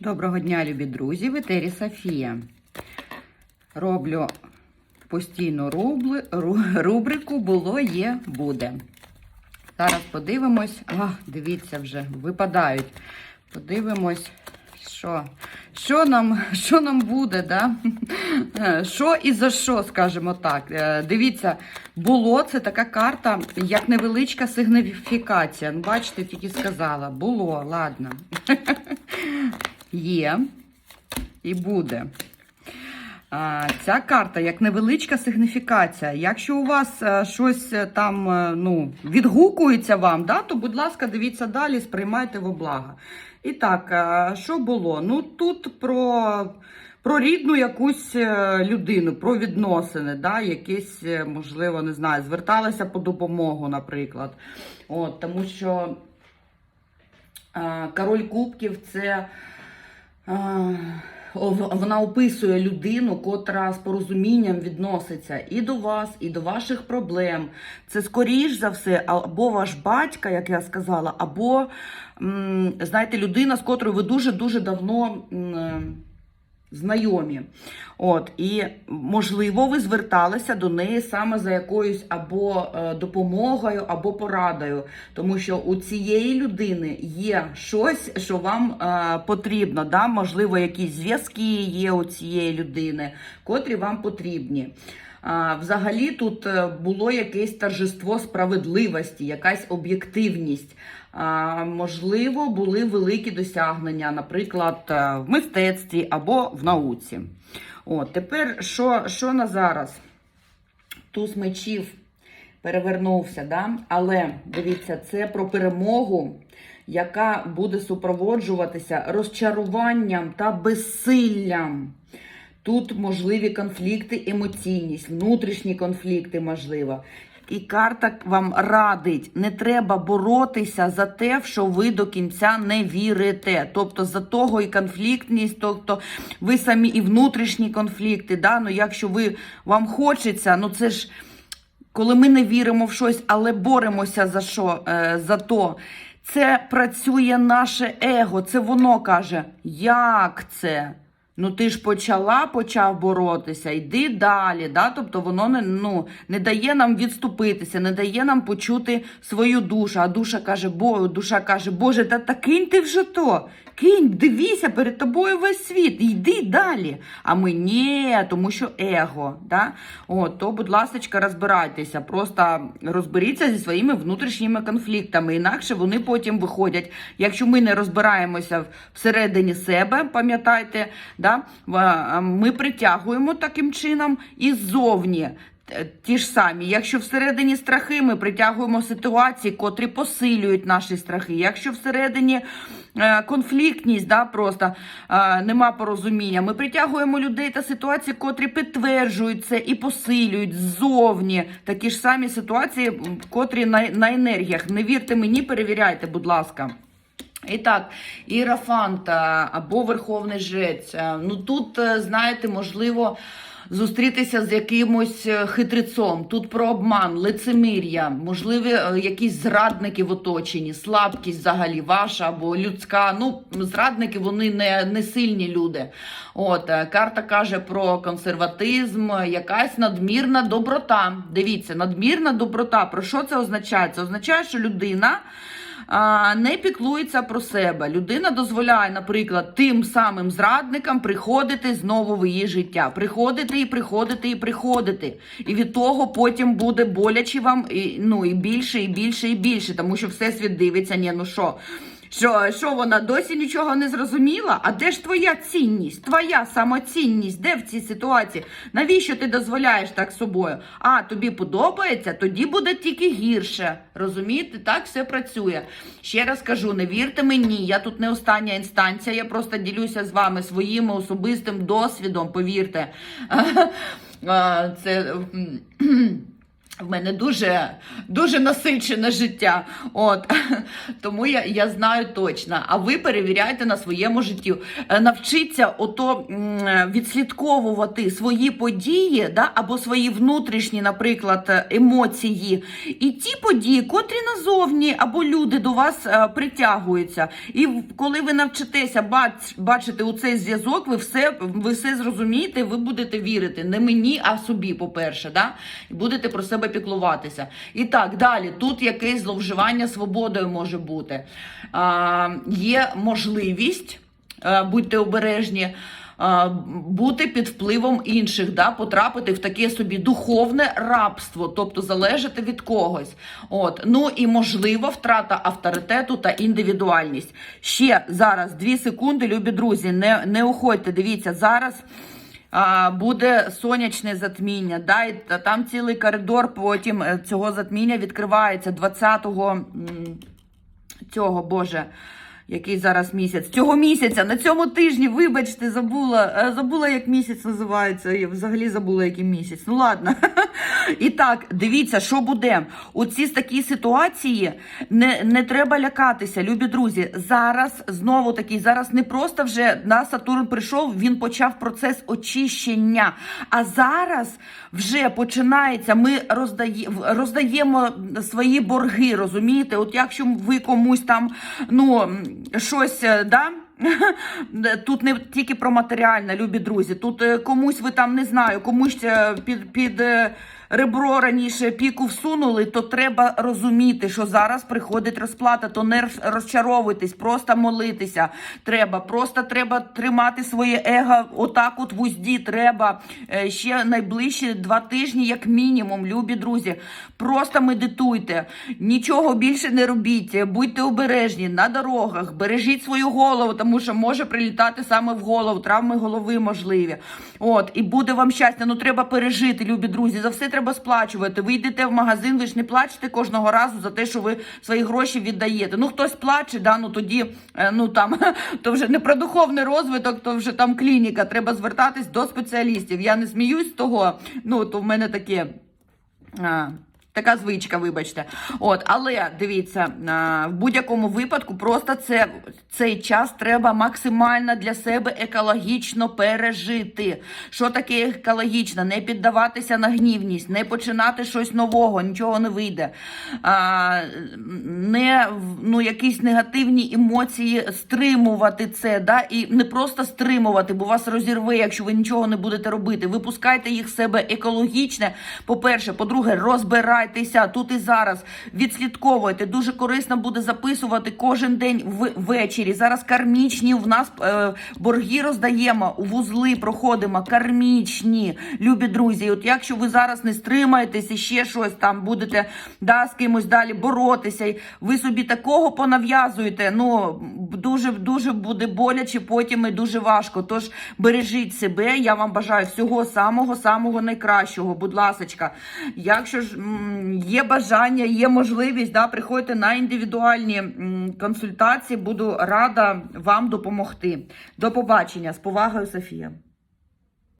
Доброго дня, любі друзі! В етері Софія. Роблю постійну рубли, ру- рубрику Було є, буде. Зараз подивимось. А, дивіться вже, випадають. Подивимось, що, що, нам, що нам буде, да? Що і за що, скажімо так. Е, Дивіться, було це така карта, як невеличка сигніфікація. Ну, Бачите, тільки сказала. Було, ладно. Є і буде. Ця карта як невеличка сигніфікація. Якщо у вас е, щось е, там е, ну, відгукується вам, да, то, будь ласка, дивіться далі, сприймайте во благо. І так, що було? Ну, тут про, про рідну якусь людину, про відносини, да, якісь, можливо, не знаю, зверталися по допомогу, наприклад. От, тому що король кубків це. Вона описує людину, котра з порозумінням відноситься і до вас, і до ваших проблем. Це скоріш за все, або ваш батька, як я сказала, або, знаєте, людина, з котрою ви дуже-дуже давно м, е, знайомі. От, і можливо, ви зверталися до неї саме за якоюсь або е, допомогою, або порадою, тому що у цієї людини є щось, що вам е, потрібно. Да? Можливо, якісь зв'язки є у цієї людини, котрі вам потрібні. Взагалі тут е, було якесь торжество справедливості, якась об'єктивність. Можливо, були великі досягнення, наприклад, е, в мистецтві або в науці. От, тепер що, що на зараз? Туз мечів перевернувся, да? але дивіться, це про перемогу, яка буде супроводжуватися розчаруванням та безсиллям. Тут можливі конфлікти, емоційність, внутрішні конфлікти, можливо. І карта вам радить, не треба боротися за те, в що ви до кінця не вірите. Тобто за того і конфліктність, тобто ви самі і внутрішні конфлікти. Да? Ну, якщо ви вам хочеться, ну це ж коли ми не віримо в щось, але боремося за що? Е, за то. Це працює наше его. Це воно каже, як це? Ну ти ж почала, почав боротися, йди далі. Да? Тобто воно не, ну, не дає нам відступитися, не дає нам почути свою душу. А душа каже, бо, душа каже, Боже, та, та кинь ти вже то. Кинь, дивися, перед тобою весь світ, йди далі. А ми ні, тому що его. Да? От, то, будь ласка, розбирайтеся, просто розберіться зі своїми внутрішніми конфліктами. Інакше вони потім виходять. Якщо ми не розбираємося всередині себе, пам'ятайте, да? ми притягуємо таким чином і ззовні. Ті ж самі, якщо всередині страхи, ми притягуємо ситуації, котрі посилюють наші страхи. Якщо всередині е, конфліктність, да, просто е, нема порозуміння, ми притягуємо людей та ситуації, котрі підтверджують це і посилюють ззовні такі ж самі ситуації, котрі на, на енергіях. Не вірте мені, перевіряйте, будь ласка. І так, Ірафант або Верховний Жрець. Ну тут, е, знаєте, можливо, зустрітися з якимось е, хитрецом. Тут про обман, лицемір'я, можливі е, якісь зрадники в оточенні, слабкість взагалі ваша або людська. Ну, зрадники вони не, не сильні люди. От е, карта каже про консерватизм, е, якась надмірна доброта. Дивіться, надмірна доброта. Про що це означає? Це означає, що людина не піклується про себе. Людина дозволяє, наприклад, тим самим зрадникам приходити знову в її життя. Приходити і приходити і приходити. І від того потім буде боляче вам і, ну, і більше, і більше, і більше, тому що всесвіт дивиться, ні, ну що. Що, що вона досі нічого не зрозуміла? А де ж твоя цінність, твоя самоцінність? Де в цій ситуації? Навіщо ти дозволяєш так собою? А тобі подобається, тоді буде тільки гірше. Розумієте, так все працює. Ще раз кажу, не вірте мені, я тут не остання інстанція, я просто ділюся з вами своїм особистим досвідом, повірте. Це. В мене дуже дуже насичене життя. От тому я, я знаю точно. А ви перевіряйте на своєму житті. Е, Навчіться ото відслідковувати свої події, да, або свої внутрішні, наприклад, емоції, і ті події, котрі назовні або люди до вас е, притягуються. І коли ви навчитеся бач, бачити у цей зв'язок, ви все, ви все зрозумієте, ви будете вірити не мені, а собі, по-перше, да? будете про себе піклуватися. І так, далі, тут якесь зловживання свободою може бути. А, є можливість, е, будьте обережні. Бути під впливом інших, да, потрапити в таке собі духовне рабство, тобто залежати від когось. От. Ну і можливо втрата авторитету та індивідуальність. Ще зараз дві секунди, любі друзі, не, не уходьте. Дивіться, зараз буде сонячне затміння. Да, і там цілий коридор потім е, цього затміння відкривається 20-го цього, Боже. Який зараз місяць? Цього місяця, на цьому тижні, вибачте, забула. е, Забула, як місяць називається. Я взагалі забула, який місяць. Ну ладно. І так, дивіться, що буде. У ці такі ситуації не, не треба лякатися, любі друзі. Зараз знову таки, зараз не просто вже на Сатурн прийшов, він почав процес очищення. А зараз вже починається. Ми роздає, роздаємо свої борги, розумієте? От якщо ви комусь там ну щось е, да. Тут не тільки про матеріальне, любі друзі. Тут е, комусь ви там не знаю, комусь е, під, під ребро раніше піку всунули, то треба розуміти, що зараз приходить розплата, то не роз- розчаровуйтесь, просто молитися. Треба, просто треба тримати своє его отак, от в узді. Треба е, ще найближчі два тижні, як мінімум, любі друзі. Просто медитуйте, нічого більше не робіть, будьте обережні на дорогах, бережіть свою голову, тому що може прилітати саме в голову, травми голови можливі. От, і буде вам щастя. Ну треба пережити, любі друзі. За все треба сплачувати. Ви йдете в магазин, ви ж не плачете кожного разу за те, що ви свої гроші віддаєте. Ну хтось плаче, да, ну тоді е, ну там то вже не про духовний розвиток, то вже там клініка. Треба звертатись до спеціалістів. Я не сміюсь з того. Ну то в мене таке. Така звичка, вибачте. От, але дивіться, в будь-якому випадку просто це, цей час треба максимально для себе екологічно пережити. Що таке екологічно? Не піддаватися на гнівність, не починати щось нового, нічого не вийде. А, не ну, якісь негативні емоції стримувати це, да? і не просто стримувати, бо вас розірве, якщо ви нічого не будете робити. Випускайте їх з себе екологічне. По-перше, по-друге, розбирайтеся тут і зараз. Відслідковуйте. Дуже корисно буде записувати кожен день ввечері. Зараз кармічні в нас е, борги роздаємо, вузли проходимо. Кармічні, любі друзі. От якщо ви зараз не стримаєтесь і ще щось там будете да, з кимось далі боротися, ви собі такого понав'язуєте. Ну дуже дуже буде боляче потім і дуже важко. Тож бережіть себе. Я вам бажаю всього самого самого найкращого. Будь ласочка, якщо ж є бажання, є можливість, да, приходьте на індивідуальні консультації. Буду рада вам допомогти. До побачення з повагою, Софія.